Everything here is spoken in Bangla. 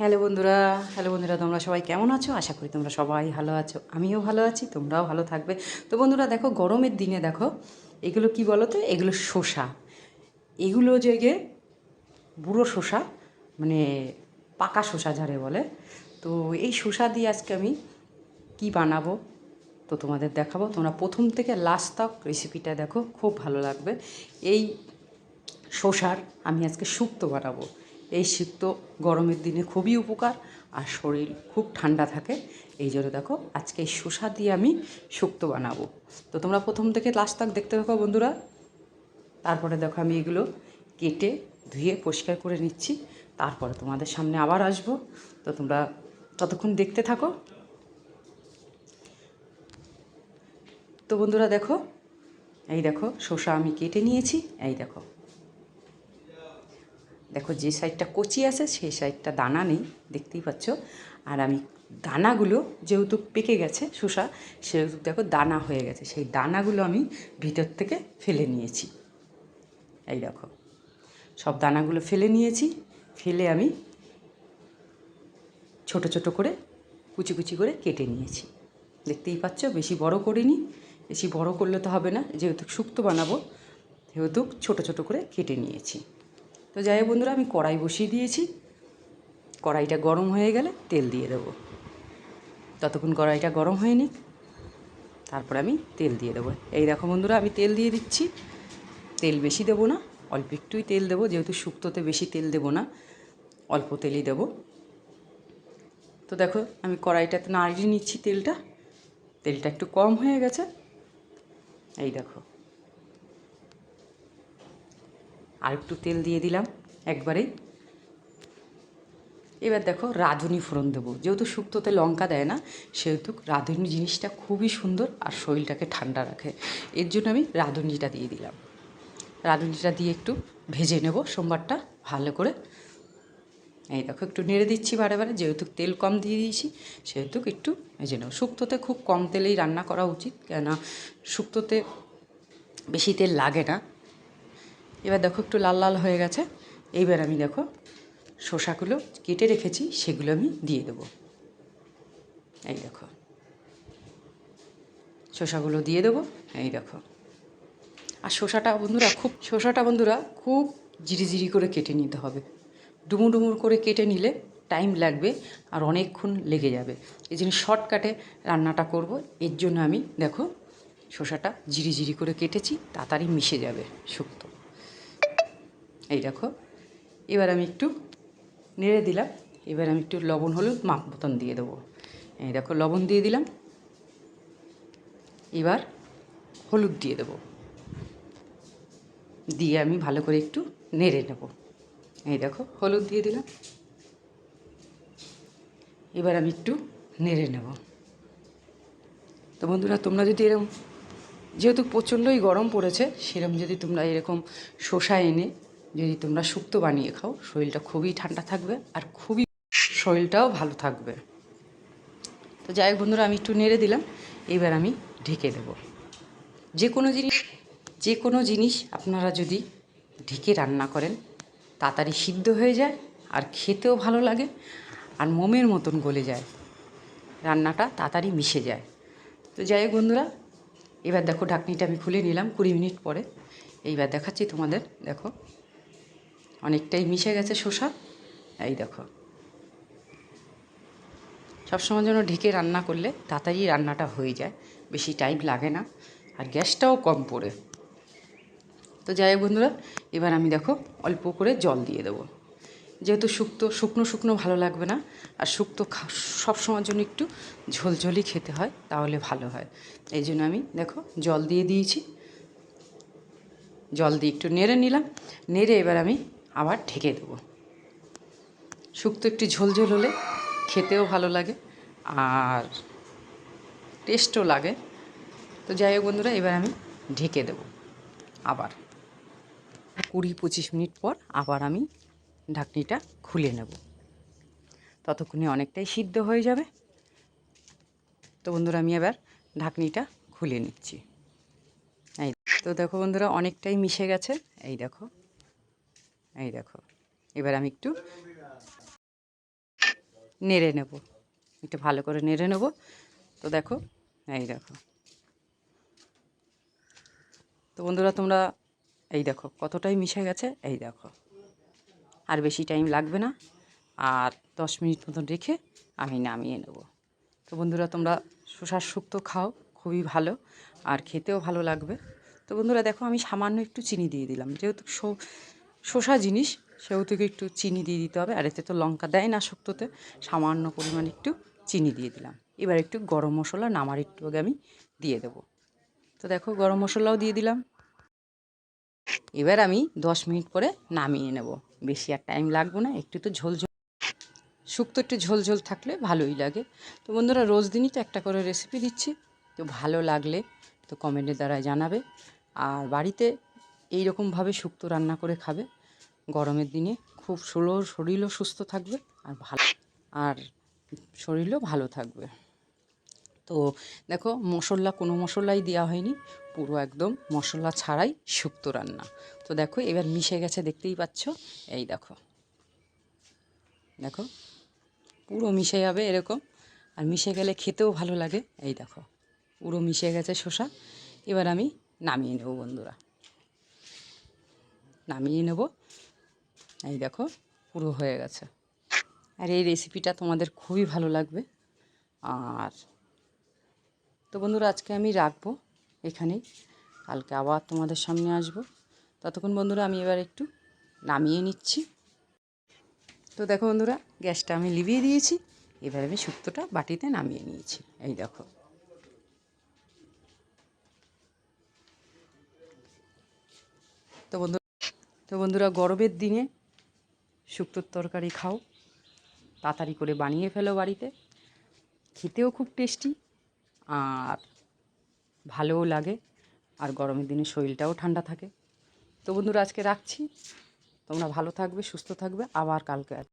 হ্যালো বন্ধুরা হ্যালো বন্ধুরা, তোমরা সবাই কেমন আছো? আশা করি তোমরা সবাই ভালো আছো, আমিও ভালো আছি, তোমরাও ভালো থাকবে। তো বন্ধুরা, দেখো গরমের দিনে দেখো, এগুলো কি বলো তো এগুলো শসা। এগুলো জেগে বুড়ো শসা মানে পাকা শসা যারে বলে, তো এই শসা দিয়ে আজকে আমি কি বানাবো? তো তোমাদের দেখাবো। তোমরা প্রথম থেকে লাস্ট তক রেসিপিটা দেখো, খুব ভালো লাগবে। এই শসার আমি আজকে শুক্তো বানাবো। এই শুক্তো গরমের দিনে খুবই উপকার আর শরীর খুব ঠান্ডা থাকে। এই জন্য দেখো আজকে এই শসা দিয়ে আমি শুক্তো বানাবো। তো তোমরা প্রথম থেকে লাস্ট তাক দেখতে থাকো বন্ধুরা। তারপরে দেখো আমি এগুলো কেটে ধুয়ে পরিষ্কার করে নিচ্ছি। তারপরে তোমাদের সামনে আবার আসব। তো তোমরা ততক্ষণ দেখতে থাকো। তো বন্ধুরা দেখো, এই দেখো শসা আমি কেটে নিয়েছি, এই দেখো। দেখো যে সাইডটা কচি আছে, সেই সাইডটা দানা নেই, দেখতেই পাচ্ছ। আর আমি দানাগুলো যেহেতু পেকে গেছে, শসা, সেহেতু দেখো দানা হয়ে গেছে। সেই দানাগুলো আমি ভিতর থেকে ফেলে নিয়েছি। এই দেখো, সব দানাগুলো ফেলে নিয়েছি। ফেলে আমি ছোট ছোট করে, কুচি কুচি করে কেটে নিয়েছি। দেখতেই পাচ্ছ, বেশি বড় করিনি। বেশি বড় করলে তো হবে না, যেহেতু শুক্তো বানাবো, সেহেতু ছোট ছোট করে কেটে নিয়েছি। তো যাই বন্ধুরা, আমি কড়াই বসিয়ে দিয়েছি। কড়াইটা গরম হয়ে গেলে তেল দিয়ে দেবো। ততক্ষণ কড়াইটা গরম হয়ে নিক তারপর আমি তেল দিয়ে দেবো। এই দেখো বন্ধুরা, আমি তেল দিয়ে দিচ্ছি। তেল বেশি দেবো না, অল্প একটুই তেল দেবো। যেহেতু শুক্তোতে বেশি তেল দেবো না, অল্প তেলই দেবো। তো দেখো, আমি কড়াইটাতে নাড়িয়ে নিচ্ছি তেলটা। তেলটা একটু কম হয়ে গেছে। এই দেখো। আর একটু তেল দিয়ে দিলাম একবারেই এবার দেখো রাঁধুনি ফোড়ন দেবো। যেহেতু শুক্তোতে লঙ্কা দেয় না, সেহেতু রাঁধুনি জিনিসটা খুবই সুন্দর আর শরীরটাকে ঠান্ডা রাখে। এর জন্য আমি রাঁধুনিটা দিয়ে দিলাম। রাঁধুনিটা দিয়ে একটু ভেজে নেব সোমবারটা ভালো করে। এই দেখো একটু নেড়ে দিচ্ছি বারে বারে, যেহেতু তেল কম দিয়ে দিয়েছি, সেহেতু একটু ভেজে নেব। শুক্তোতে খুব কম তেলেই রান্না করা উচিত, কেননা শুক্তোতে বেশি তেল লাগে না। এবার দেখো একটু লাল লাল হয়ে গেছে। এইবার আমি দেখো শসাগুলো কেটে রেখেছি, সেগুলো আমি দিয়ে দেবো। এই দেখো। শসাগুলো দিয়ে দেবো, এই দেখো। আর শসাটা বন্ধুরা খুব, শসাটা বন্ধুরা খুব জিরি করে কেটে নিতে হবে। ডুমুর ডুমুর করে কেটে নিলে টাইম লাগবে আর অনেকক্ষণ লেগে যাবে। এই জন্য শর্টকাটে রান্নাটা করব। এর জন্য আমি দেখো শসাটা জিরি জিরি করে কেটেছি, তাড়াতাড়ি মিশে যাবে শুক্তো। এই দেখো, এবার আমি একটু নেড়ে দিলাম, এবার আমি একটু লবণ, হলুদ মাপ মতন দিয়ে দেবো। এই দেখো, লবণ দিয়ে দিলাম, এবার হলুদ দিয়ে দেবো। দিয়ে আমি ভালো করে একটু নেড়ে নেব। এই দেখো, হলুদ দিয়ে দিলাম, এবার আমি একটু নেড়ে নেব। তো বন্ধুরা, তোমরা যদি এরকম যেহেতু প্রচণ্ডই গরম পড়েছে সেরকম যদি তোমরা এরকম শসা এনে যদি তোমরা শুক্তো বানিয়ে খাও, শরীরটা খুবই ঠান্ডা থাকবে আর খুবই শরীরটাও ভালো থাকবে। তো যাই হোক বন্ধুরা, আমি একটু নেড়ে দিলাম, এবার আমি ঢেকে দেব। যে কোনো জিনিস, যে কোনো জিনিস আপনারা যদি ঢেকে রান্না করেন, তাড়াতাড়ি সিদ্ধ হয়ে যায় আর খেতেও ভালো লাগে আর মোমের মতন গলে যায়, রান্নাটা তাড়াতাড়ি মিশে যায়। তো যাই হোক বন্ধুরা, এবার দেখো ঢাকনিটা আমি খুলে নিলাম কুড়ি মিনিট পরে। এইবার দেখাচ্ছি তোমাদের, দেখো। অনেকটাই মিশে গেছে শসা। এই দেখো। সবসময় যেন ঢেকে রান্না করলে তাড়াতাড়ি রান্নাটা হয়ে যায়, বেশি টাইম লাগে না, আর গ্যাসটাও কম পড়ে। তো যাই হোক বন্ধুরা, এবার আমি দেখো অল্প করে জল দিয়ে দেবো। যেহেতু শুক্তো, শুকনো শুকনো ভালো লাগবে না, আর শুক্তো সবসময়ের জন্য একটু ঝোলঝোলই খেতে হয়, তাহলে ভালো হয়। এই জন্য আমি দেখো জল দিয়ে দিয়েছি। জল দিয়ে একটু নেড়ে নিলাম। নেড়ে এবার আমি আবার ঢেকে দেবো। শুক্তো একটু ঝোলঝোল হলে খেতেও ভালো লাগে আর টেস্টও লাগে। তো যাই হোক বন্ধুরা, এবার আমি ঢেকে দেবো আবার। কুড়ি পঁচিশ মিনিট পর আবার আমি ঢাকনিটা খুলে নেব। ততক্ষণে অনেকটাই সিদ্ধ হয়ে যাবে। তো বন্ধুরা, আমি এবার ঢাকনিটা খুলে নিচ্ছি। এই তো দেখো বন্ধুরা, অনেকটাই মিশে গেছে। এই দেখো। এই দেখো, এবার আমি একটু নেড়ে নেব, একটু ভালো করে নেড়ে নেব। তো দেখো, এই দেখো। তো বন্ধুরা, তোমরা, এই দেখো, কতটাই মিশে গেছে, এই দেখো। আর বেশি টাইম লাগবে না, আর দশ মিনিট মতন রেখে আমি নামিয়ে নেব। তো বন্ধুরা, তোমরা শসার শুক্তো খাও, খুবই ভালো, আর খেতেও ভালো লাগবে। তো বন্ধুরা, দেখো, আমি সামান্য একটু চিনি দিয়ে দিলাম, যেহেতু শো- শসা জিনিস সেহেতু একটু চিনি দিয়ে দিতে হবে। আর এতে তো লঙ্কা দেয় না শুক্তোতে। সামান্য পরিমাণ একটু চিনি দিয়ে দিলাম। এবার একটু গরম মশলা নামার একটু আগে আমি দিয়ে দেবো। তো দেখো, গরম মশলাও দিয়ে দিলাম। এবার আমি দশ মিনিট পরে নামিয়ে নেব। বেশি আর টাইম লাগবে না, একটু তো ঝোল ঝোল। শুক্তো একটু ঝোল ঝোল থাকলে ভালোই লাগে। তো বন্ধুরা, রোজ দিনই তো একটা করে রেসিপি দিচ্ছি। তো ভালো লাগলে তো কমেন্টের দ্বারা জানাবে। আর বাড়িতে এই রকমভাবে শুক্তো রান্না করে খাবে। গরমের দিনে খুব সুলো শরীরও সুস্থ থাকবে আর ভালো, আর শরীরও ভালো থাকবে। তো দেখো, মশলা, কোনো মশলাই দেওয়া হয়নি, পুরো একদম মশলা ছাড়াই শুক্তো রান্না। তো দেখো, এবার মিশে গেছে, দেখতেই পাচ্ছ? এই দেখো। দেখো, পুরো মিশে যাবে এরকম, আর মিশে গেলে খেতেও ভালো লাগে। এই দেখো, পুরো মিশে গেছে শসা। এবার আমি নামিয়ে নেব বন্ধুরা। নামিয়ে নেব। এই দেখো, পুরো হয়ে গেছে। আর এই রেসিপিটা তোমাদের খুবই ভালো লাগবে। আর তো বন্ধুরা, আজকে আমি রাখব এখানেই। কালকে আবার তোমাদের সামনে আসব। ততক্ষণ বন্ধুরা, আমি এবার একটু নামিয়ে নিচ্ছি। তো দেখো বন্ধুরা, গ্যাসটা আমি লিভিয়ে দিয়েছি। এবার আমি শুক্তোটা বাটিতে নামিয়ে নিয়েছি। এই দেখো। তো বন্ধু তো বন্ধুরা, গরমের দিনে শুক্তোর তরকারি খাও, তাড়াতাড়ি করে বানিয়ে ফেলো বাড়িতে। খেতেও খুব টেস্টি আর ভালোও লাগে আর গরমের দিনে শরীরটাও ঠান্ডা থাকে। তো বন্ধুরা, আজকে রাখছি। তোমরা ভালো থাকবে, সুস্থ থাকবে। আবার কালকে